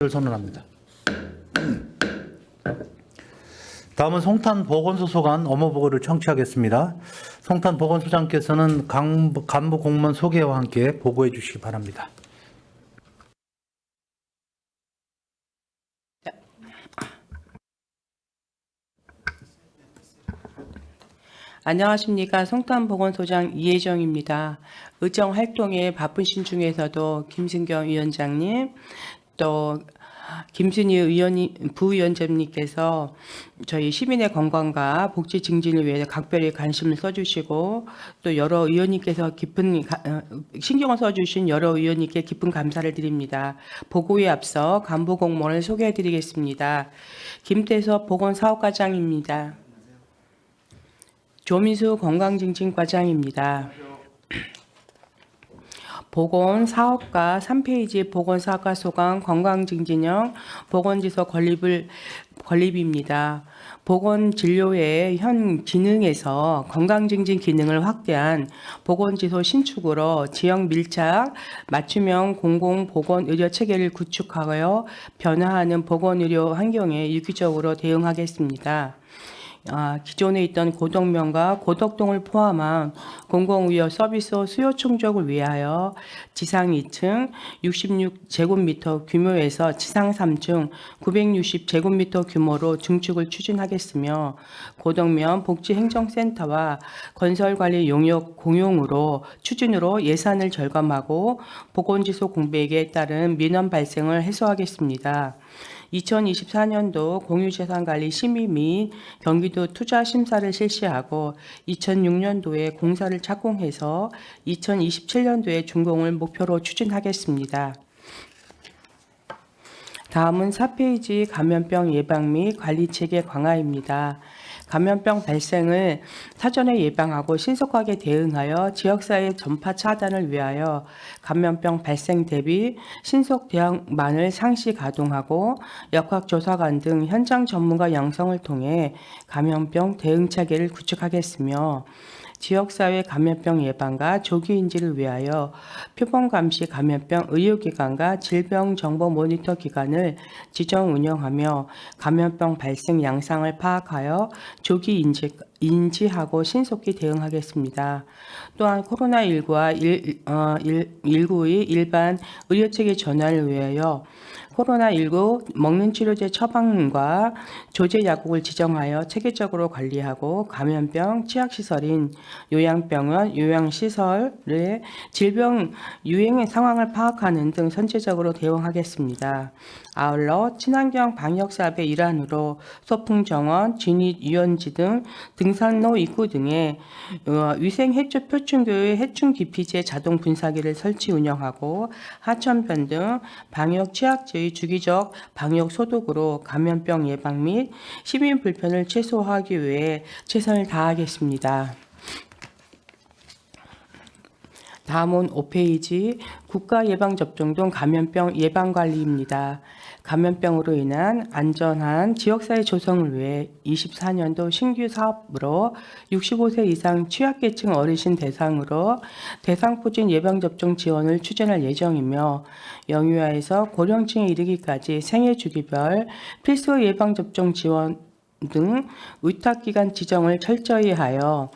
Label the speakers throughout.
Speaker 1: 를 선언합니다. 다음은 송탄 보건소소관 업무 보고를 청취하겠습니다. 송탄 보건소장께서는 강- 간부 공무원 소개와 함께 보고해 주시기 바랍니다.
Speaker 2: 안녕하십니까. 송탄보건소장 이혜정입니다. 의정 활동에 바쁘신 중에서도 김승경 위원장님, 또 김순희 의원이, 부위원장님께서 저희 시민의 건강과 복지 증진을 위해 각별히 관심을 써주시고 또 여러 의원님께서 깊은 가- 어, 신경을 써주신 여러 의원님께 깊은 감사를 드립니다. 보고에 앞서 간부 공무원을 소개해드리겠습니다. 김태섭 보건사업과장입니다. 조민수 건강증진과장입니다. 보건 사업과 3페이지 보건 사업과 소강 건강 증진형 보건지소 건립을 건립입니다. 보건 진료의 현 기능에서 건강 증진 기능을 확대한 보건 지소 신축으로 지역 밀착 맞춤형 공공 보건 의료 체계를 구축하여 변화하는 보건 의료 환경에 유기적으로 대응하겠습니다. 아, 기존에 있던 고덕면과 고덕동을 포함한 공공의료 서비스 수요 충족을 위하여 지상 2층 66제곱미터 규모에서 지상 3층 960제곱미터 규모로 증축을 추진하겠으며 고덕면 복지행정센터와 건설관리 용역 공용으로 추진으로 예산을 절감하고 보건지소 공백에 따른 민원 발생을 해소하겠습니다. 2024년도 공유재산관리 심의 및 경기도 투자 심사를 실시하고 2006년도에 공사를 착공해서 2027년도에 준공을 목표로 추진하겠습니다. 다음은 4페이지 감염병 예방 및 관리 체계 강화입니다. 감염병 발생을 사전에 예방하고 신속하게 대응하여 지역사회 전파 차단을 위하여 감염병 발생 대비 신속 대응만을 상시 가동하고 역학조사관 등 현장 전문가 양성을 통해 감염병 대응 체계를 구축하겠으며 지역사회 감염병 예방과 조기 인지를 위하여 표본 감시 감염병 의료기관과 질병 정보 모니터 기관을 지정 운영하며 감염병 발생 양상을 파악하여 조기 인지, 인지하고 신속히 대응하겠습니다. 또한 코로나19와 1, 어, 19의 일반 의료체계 전환을 위하여 코로나19 먹는 치료제 처방과 조제 약국을 지정하여 체계적으로 관리하고 감염병 취약시설인 요양병원, 요양시설의 질병 유행 상황을 파악하는 등 선제적으로 대응하겠습니다. 아울러 친환경 방역사업의 일환으로 소풍 정원, 진입 유원지 등 등산로 입구 등에 어, 위생 해초 표충교의 해충 기피제 자동 분사기를 설치 운영하고 하천변 등 방역 취약지의 주기적 방역 소독으로 감염병 예방 및 시민 불편을 최소화하기 위해 최선을 다하겠습니다. 다음은 5페이지 국가예방접종 등 감염병 예방관리입니다. 감염병으로 인한 안전한 지역사회 조성을 위해 24년도 신규 사업으로 65세 이상 취약계층 어르신 대상으로 대상포진 예방접종 지원을 추진할 예정이며 영유아에서 고령층에 이르기까지 생애 주기별 필수 예방접종 지원 등 의탁기관 지정을 철저히 하여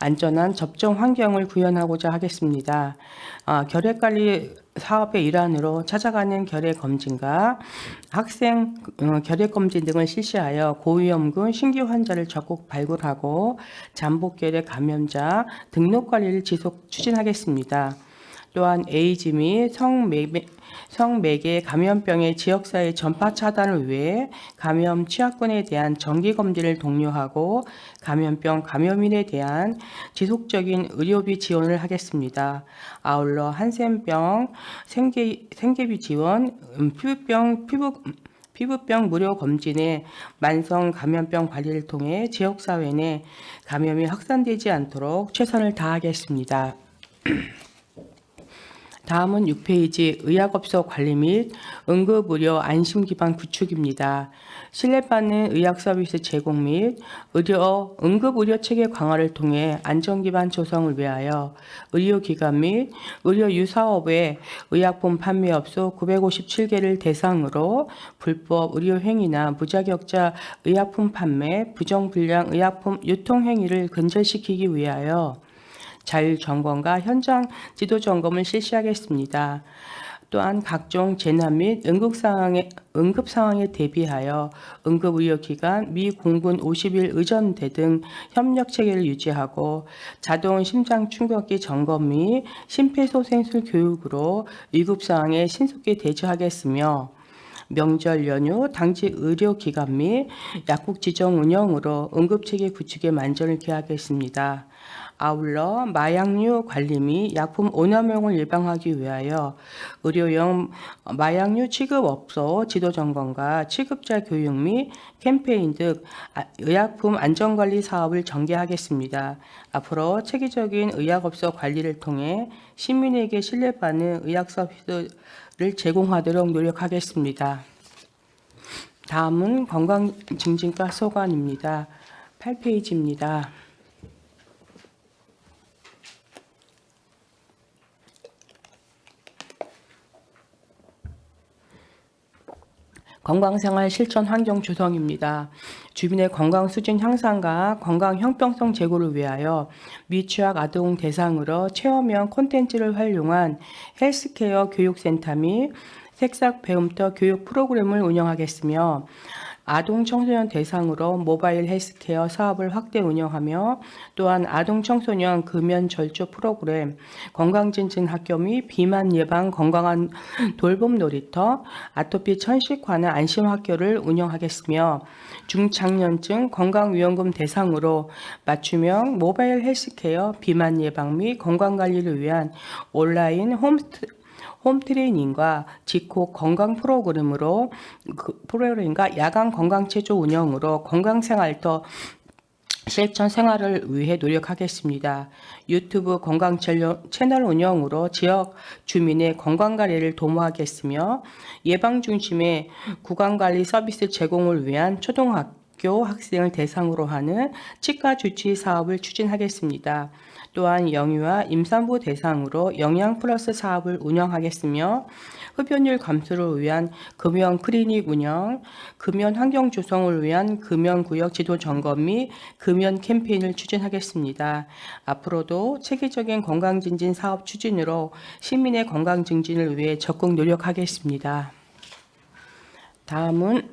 Speaker 2: 안전한 접종 환경을 구현하고자 하겠습니다. 아, 결핵관리 사업의 일환으로 찾아가는 결핵 검진과 학생 어, 결핵 검진 등을 실시하여 고위험군 신규 환자를 적극 발굴하고 잠복 결핵 감염자 등록 관리를 지속 추진하겠습니다. 또한 에이즈 및 성매매, 성매개 감염병의 지역사회 전파 차단을 위해 감염 취약군에 대한 정기 검진을 독려하고 감염병 감염인에 대한 지속적인 의료비 지원을 하겠습니다. 아울러 한센병, 생계, 생계비 지원, 음, 피부병, 피부 피부병 무료 검진에 만성 감염병 관리를 통해 지역사회 내 감염이 확산되지 않도록 최선을 다하겠습니다. 다음은 6페이지 의약업소 관리 및 응급의료 안심기반 구축입니다. 신뢰받는 의학 서비스 제공 및 의료 응급의료 체계 강화를 통해 안전기반 조성을 위하여 의료기관 및 의료유사업의 의약품 판매업소 957개를 대상으로 불법 의료 행위나 무자격자 의약품 판매, 부정불량 의약품 유통 행위를 근절시키기 위하여 자율 점검과 현장 지도 점검을 실시하겠습니다. 또한 각종 재난 및 응급 상황에 응급 상황에 대비하여 응급 의료 기관 미 공군 50일 의전대 등 협력 체계를 유지하고 자동 심장 충격기 점검 및 심폐소생술 교육으로 위급 상황에 신속히 대처하겠으며 명절 연휴 당직 의료기관 및 약국 지정 운영으로 응급체계 구축에 만전을 기하겠습니다. 아울러 마약류 관리 및 약품 오남용을 예방하기 위하여 의료용 마약류 취급업소 지도 점검과 취급자 교육 및 캠페인 등 아- 의약품 안전관리 사업을 전개하겠습니다. 앞으로 체계적인 의약업소 관리를 통해 시민에게 신뢰받는 의학 서비스를 제공하도록 노력하겠습니다. 다음은 건강증진과 소관입니다. 8페이지입니다. 건강생활 실천 환경 조성입니다. 주민의 건강 수준 향상과 건강 형평성 제고를 위하여 미취학 아동 대상으로 체험형 콘텐츠를 활용한 헬스케어 교육센터 및 색삭 배움터 교육 프로그램을 운영하겠으며 아동 청소년 대상으로 모바일 헬스케어 사업을 확대 운영하며 또한 아동 청소년 금연 절조 프로그램, 건강진진 학교 및 비만 예방 건강한 돌봄 놀이터, 아토피 천식 관한 안심 학교를 운영하겠으며 중장년층 건강위험금 대상으로 맞춤형 모바일 헬스케어 비만 예방 및 건강 관리를 위한 온라인 홈스트 홈 트레이닝과 직콕 건강 프로그램으로 그 프로그램과 야간 건강 체조 운영으로 건강 생활터 실천 생활을 위해 노력하겠습니다. 유튜브 건강 채널 운영으로 지역 주민의 건강 관리를 도모하겠으며 예방 중심의 구강 관리 서비스 제공을 위한 초등학교 학생을 대상으로 하는 치과 주치 사업을 추진하겠습니다. 또한 영유아 임산부 대상으로 영양 플러스 사업을 운영하겠으며 흡연율 감소를 위한 금연 클리닉 운영, 금연 환경 조성을 위한 금연 구역 지도 점검 및 금연 캠페인을 추진하겠습니다. 앞으로도 체계적인 건강 증진 사업 추진으로 시민의 건강 증진을 위해 적극 노력하겠습니다. 다음은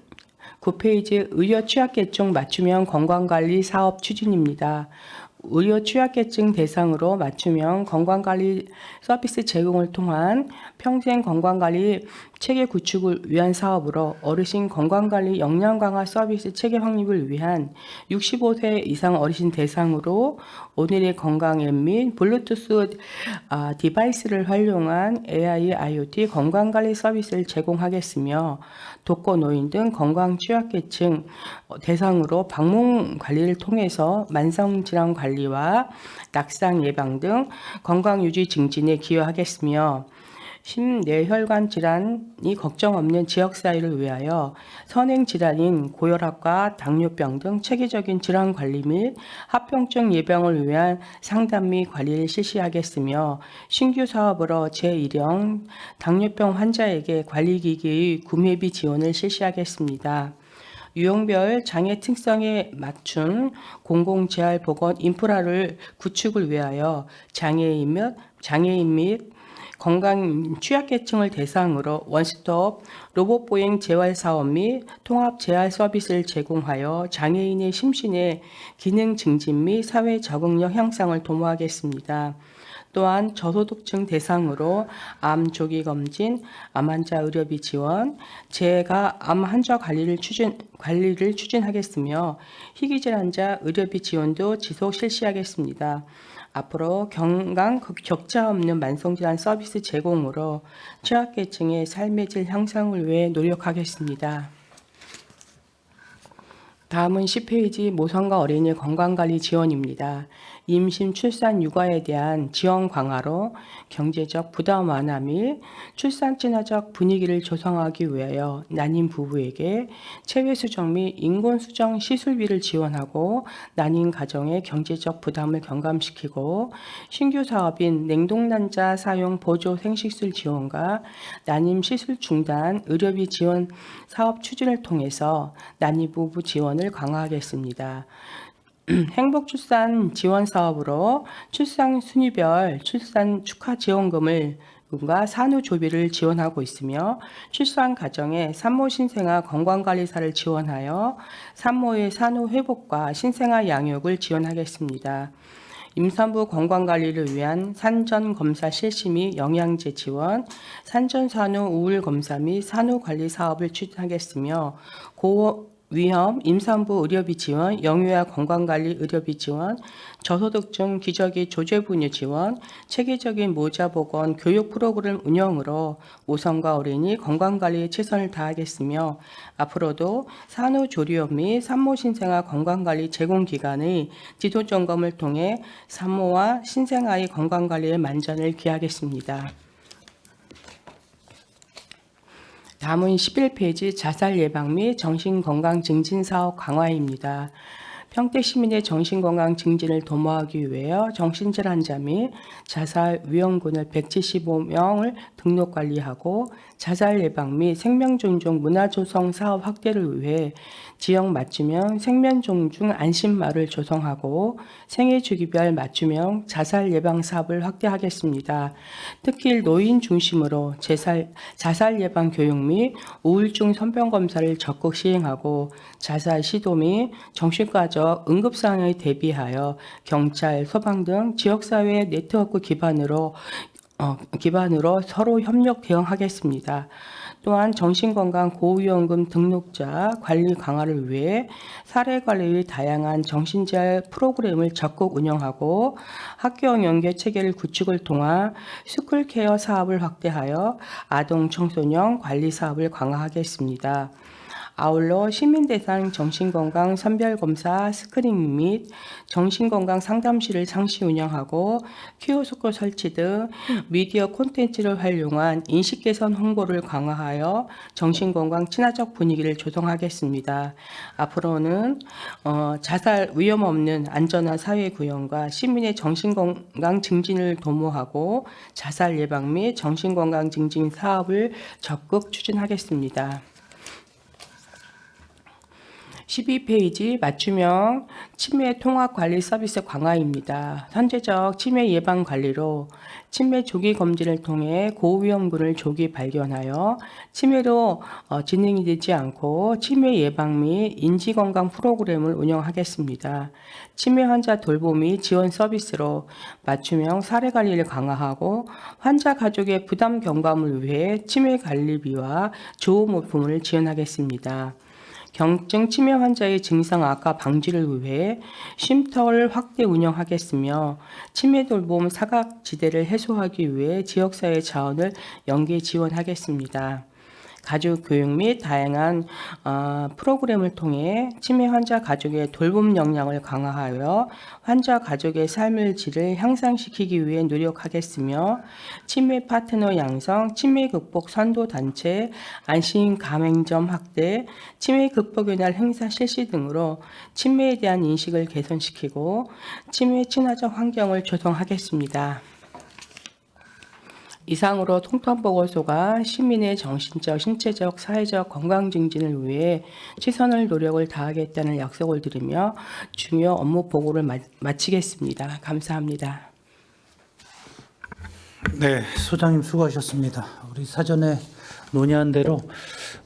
Speaker 2: 9페이지 의료 취약 계층 맞춤형 건강관리 사업 추진입니다. 의료 취약계층 대상으로 맞춤형 건강관리 서비스 제공을 통한 평생 건강관리 체계 구축을 위한 사업으로 어르신 건강관리 역량 강화 서비스 체계 확립을 위한 65세 이상 어르신 대상으로 오늘의 건강 앱 및 블루투스 아, 디바이스를 활용한 AI, IoT 건강관리 서비스를 제공하겠으며 독거 노인 등 건강 취약계층 대상으로 방문 관리를 통해서 만성 질환 관리와 낙상 예방 등 건강 유지 증진에 기여하겠으며 심뇌혈관 질환이 걱정 없는 지역 사회를 위하여 선행 질환인 고혈압과 당뇨병 등 체계적인 질환 관리 및 합병증 예방을 위한 상담 및 관리를 실시하겠으며 신규 사업으로 제1형 당뇨병 환자에게 관리기기의 구매비 지원을 실시하겠습니다. 유형별 장애 특성에 맞춘 공공재활 보건 인프라를 구축을 위하여 장애인 및 장애인 및 건강 취약계층을 대상으로 원스톱 로봇 보행 재활 사업 및 통합 재활 서비스를 제공하여 장애인의 심신의 기능 증진 및 사회 적응력 향상을 도모하겠습니다. 또한 저소득층 대상으로 암 조기 검진, 암 환자 의료비 지원, 재가 암 환자 관리를 추진 관리를 추진하겠으며 희귀 질환자 의료비 지원도 지속 실시하겠습니다. 앞으로 건강 격차 없는 만성질환 서비스 제공으로 취약계층의 삶의 질 향상을 위해 노력하겠습니다. 다음은 10페이지 모성과 어린이 건강관리 지원입니다. 임신, 출산, 육아에 대한 지원 강화로 경제적 부담 완화 및 출산 친화적 분위기를 조성하기 위하여 난임 부부에게 체외 수정 및 인권 수정 시술비를 지원하고 난임 가정의 경제적 부담을 경감시키고 신규 사업인 냉동난자 사용 보조 생식술 지원과 난임 시술 중단 의료비 지원 사업 추진을 통해서 난임 부부 지원을 강화하겠습니다. 행복 출산 지원 사업으로 출산 순위별 출산 축하 지원금을 과 산후조비를 지원하고 있으며 출산 가정에 산모 신생아 건강관리사를 지원하여 산모의 산후 회복과 신생아 양육을 지원하겠습니다. 임산부 건강관리를 위한 산전 검사 실시 및 영양제 지원, 산전 산후 우울 검사 및 산후 관리 사업을 추진하겠으며 고 위험 임산부 의료비 지원, 영유아 건강관리 의료비 지원, 저소득층 기저귀 조제 분유 지원, 체계적인 모자 보건 교육 프로그램 운영으로 오성과 어린이 건강관리에 최선을 다하겠으며 앞으로도 산후조리원 및 산모 신생아 건강관리 제공기관의 지도 점검을 통해 산모와 신생아의 건강관리에 만전을 기하겠습니다. 다음은 11페이지 자살 예방 및 정신건강 증진 사업 강화입니다. 평택 시민의 정신건강 증진을 도모하기 위하여 정신질 환자 및 자살 위험군을 175명을 등록 관리하고 자살 예방 및 생명존중 문화조성 사업 확대를 위해 지역 맞춤형 생명존중 안심마을 조성하고 생애 주기별 맞춤형 자살 예방 사업을 확대하겠습니다. 특히 노인 중심으로 제살, 자살 예방 교육 및 우울증 선별 검사를 적극 시행하고 자살 시도 및 정신과적 응급 상황에 대비하여 경찰, 소방 등 지역사회 네트워크 기반으로 어, 기반으로 서로 협력 대응하겠습니다. 또한 정신건강 고위험금 등록자 관리 강화를 위해 사례 관리의 다양한 정신재활 프로그램을 적극 운영하고 학교 연계 체계를 구축을 통한 스쿨케어 사업을 확대하여 아동 청소년 관리 사업을 강화하겠습니다. 아울러 시민 대상 정신건강 선별검사 스크린 및 정신건강 상담실을 상시 운영하고 키오스크 설치 등 미디어 콘텐츠를 활용한 인식 개선 홍보를 강화하여 정신건강 친화적 분위기를 조성하겠습니다. 앞으로는 어, 자살 위험 없는 안전한 사회 구현과 시민의 정신건강 증진을 도모하고 자살 예방 및 정신건강 증진 사업을 적극 추진하겠습니다. 12페이지 맞춤형 치매 통합 관리 서비스 강화입니다. 선제적 치매 예방 관리로 치매 조기 검진을 통해 고위험군을 조기 발견하여 치매로 어, 진행이 되지 않고 치매 예방 및 인지 건강 프로그램을 운영하겠습니다. 치매 환자 돌봄 및 지원 서비스로 맞춤형 사례 관리를 강화하고 환자 가족의 부담 경감을 위해 치매 관리비와 조호모품을 지원하겠습니다. 경증 치매 환자의 증상 악화 방지를 위해 쉼터를 확대 운영하겠으며 치매 돌봄 사각지대를 해소하기 위해 지역사회 자원을 연계 지원하겠습니다. 가족 교육 및 다양한 어, 프로그램을 통해 치매 환자 가족의 돌봄 역량을 강화하여 환자 가족의 삶의 질을 향상시키기 위해 노력하겠으며 치매 파트너 양성, 치매 극복 선도 단체, 안심 가맹점 확대, 치매 극복의 날 행사 실시 등으로 치매에 대한 인식을 개선시키고 치매 친화적 환경을 조성하겠습니다. 이상으로 통턴보고서가 시민의 정신적, 신체적, 사회적 건강 증진을 위해 최선을 노력을 다하겠다는 약속을 드리며 중요 업무 보고를 마, 마치겠습니다. 감사합니다.
Speaker 1: 네, 소장님 수고하셨습니다. 우리 사전에 논의한 대로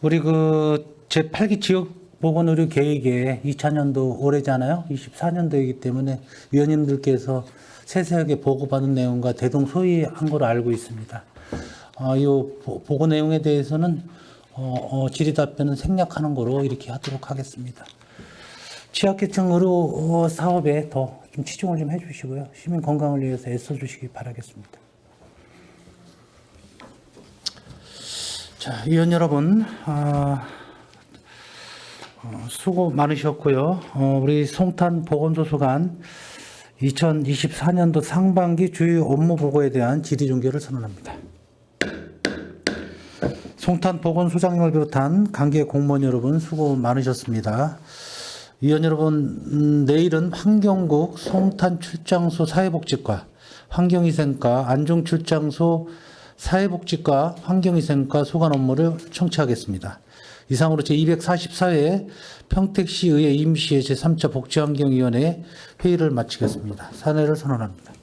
Speaker 1: 우리 그 제8기 지역 보건 의료 계획에 2000년도 올해잖아요. 24년도이기 때문에 위원님들께서 세세하게 보고받은 내용과 대동소이한 걸로 알고 있습니다. 어, 이 보고 내용에 대해서는 어, 어, 질의 답변은 생략하는 거로 이렇게 하도록 하겠습니다. 취약계층 의료 어, 사업에 더 좀 치중을 좀 해주시고요. 시민 건강을 위해서 애써주시기 바라겠습니다. 자, 위원 여러분, 아, 어, 수고 많으셨고요. 어, 우리 송탄 보건도서관 2024년도 상반기 주요 업무 보고에 대한 질의 종결을 선언합니다. 송탄 보건소장님을 비롯한 관계 공무원 여러분 수고 많으셨습니다. 위원 여러분, 음, 내일은 환경국 송탄 출장소 사회복지과, 환경위생과, 안중 출장소 사회복지과, 환경위생과 소관 업무를 청취하겠습니다. 이상으로 제244회 평택시의회 임시회 제3차 복지환경위원회 회의를 마치겠습니다. 사내를 선언합니다.